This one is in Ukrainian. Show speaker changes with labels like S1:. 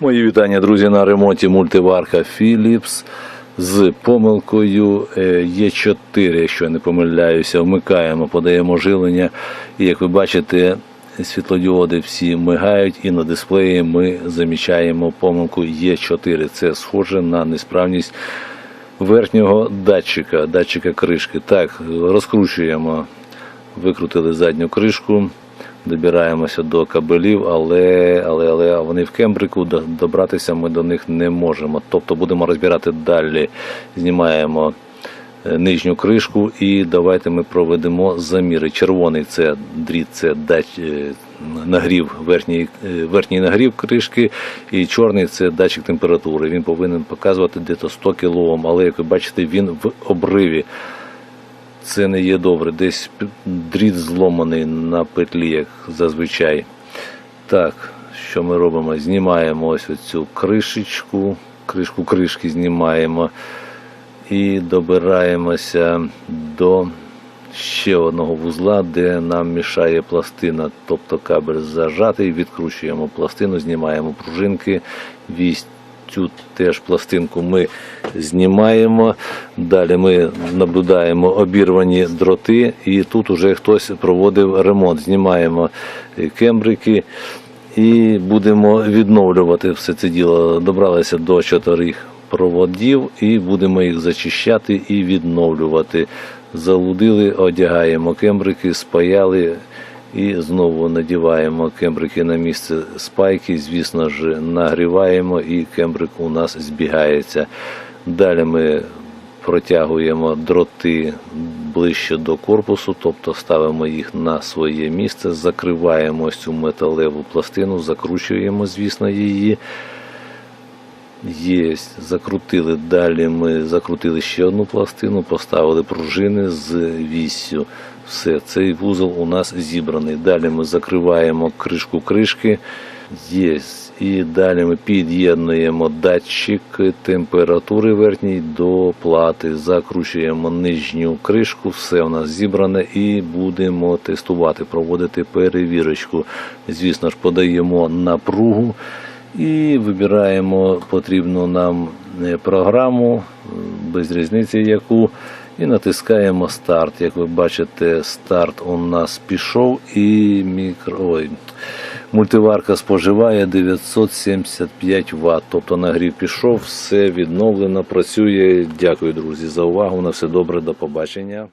S1: Мої вітання, друзі, на ремонті мультиварка Philips з помилкою Е4, якщо я не помиляюся, вмикаємо, подаємо жилення. І як ви бачите, світлодіоди всі мигають, і на дисплеї ми замічаємо помилку Е4. Це схоже на несправність верхнього датчика, датчика кришки. Так, розкручуємо, викрутили задню кришку, добираємося до кабелів, але, але, але вони в кембрику, добратися ми до них не можемо. Тобто будемо розбирати далі, знімаємо е, нижню кришку і давайте ми проведемо заміри. Червоний це дріт, це дач, е, нагрів, верхній, е, верхній нагрів кришки, і чорний це датчик температури. Він повинен показувати десь 100 кОм, але як ви бачите, він в обриві. Це не є добре. Десь дріт зломаний на петлі, як зазвичай. Так, що ми робимо? Знімаємо ось цю кришечку, кришку кришки знімаємо і добираємося до ще одного вузла, де нам мішає пластина, тобто кабель зажатий, відкручуємо пластину, знімаємо пружинки, вісь цю теж пластинку ми знімаємо. Далі ми наблюдаємо обірвані дроти, і тут уже хтось проводив ремонт. Знімаємо кембрики і будемо відновлювати все це діло. Добралися до чотирьох проводів і будемо їх зачищати і відновлювати. Залудили, одягаємо кембрики, спаяли і знову надіваємо кембрики на місце спайки. Звісно ж, нагріваємо і кембрик у нас збігається. Далі ми протягуємо дроти ближче до корпусу, тобто ставимо їх на своє місце, закриваємо цю металеву пластину, закручуємо, звісно, її. Є, закрутили. Далі ми закрутили ще одну пластину, поставили пружини з віссю. Все, цей вузол у нас зібраний. Далі ми закриваємо кришку кришки. Є. І далі ми під'єднуємо датчик температури верхній до плати, закручуємо нижню кришку, все у нас зібране і будемо тестувати, проводити перевірочку. Звісно ж, подаємо напругу і вибираємо потрібну нам е, програму, е, без різниці яку, і натискаємо старт. Як ви бачите, старт у нас пішов і мікро... Ой, мультиварка споживає 975 Вт. Тобто нагрів пішов, все відновлено, працює. Дякую, друзі, за увагу. На все добре, до побачення.